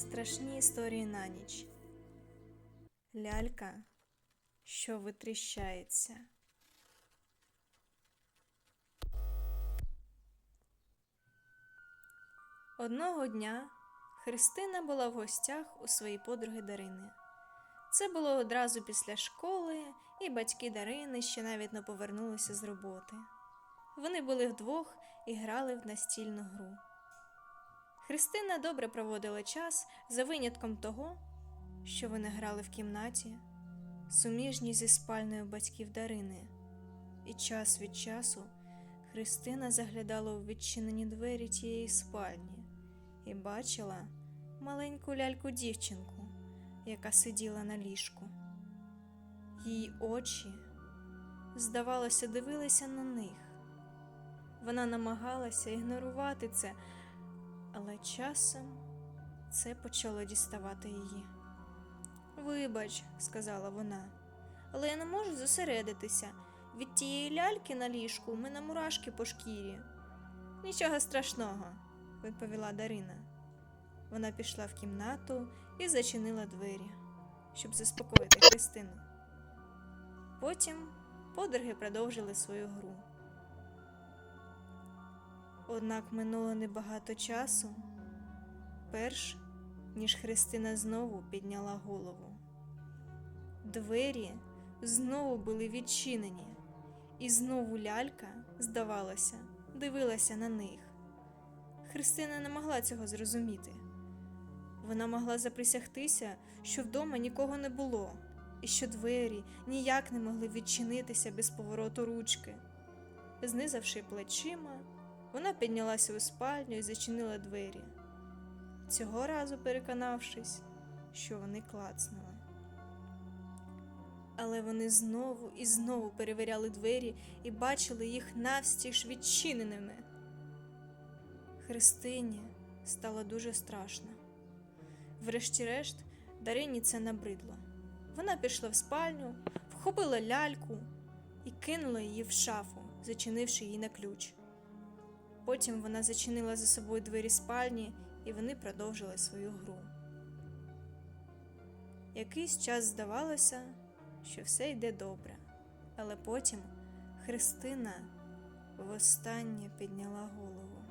Страшні історії на ніч. Лялька, що витріщається. Одного дня Христина була в гостях у своїй подруги Дарини. Це було одразу після школи, і батьки Дарини ще навіть не повернулися з роботи. Вони були вдвох і грали в настільну гру. Христина добре проводила час за винятком того, що вони грали в кімнаті, суміжній зі спальною батьків Дарини, і час від часу Христина заглядала у відчинені двері тієї спальні і бачила маленьку ляльку дівчинку, яка сиділа на ліжку. Її очі, здавалося, дивилися на них. Вона намагалася ігнорувати це, але часом це почало діставати її. Вибач, сказала вона, але я не можу зосередитися. Від тієї ляльки на ліжку у мене мурашки по шкірі. Нічого страшного, відповіла Дарина. Вона пішла в кімнату і зачинила двері, щоб заспокоїти Христину. Потім подруги продовжили свою гру. Однак минуло небагато часу, перш ніж Христина знову підняла голову. Двері знову були відчинені, і знову лялька, здавалося, дивилася на них. Христина не могла цього зрозуміти. Вона могла заприсягтися, що вдома нікого не було, і що двері ніяк не могли відчинитися без повороту ручки. Знизавши плечима, вона піднялася у спальню і зачинила двері, цього разу переконавшись, що вони клацнули. Але вони знову і знову перевіряли двері і бачили їх навстіж відчиненими. Христині стало дуже страшно. Врешті-решт, Дарині це набридло. Вона пішла в спальню, вхопила ляльку і кинула її в шафу, зачинивши її на ключ. Потім вона зачинила за собою двері спальні, і вони продовжили свою гру. Якийсь час здавалося, що все йде добре, але потім Христина востаннє підняла голову.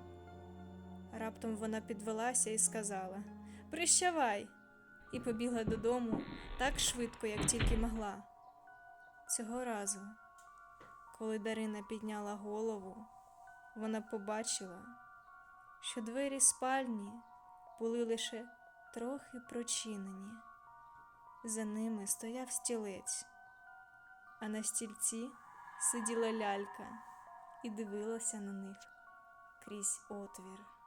Раптом вона підвелася і сказала Прищавай! і побігла додому так швидко, як тільки могла. Цього разу, коли Дарина підняла голову, вона побачила, що двері спальні були лише трохи прочинені. За ними стояв стілець, а на стільці сиділа лялька і дивилася на них крізь отвір.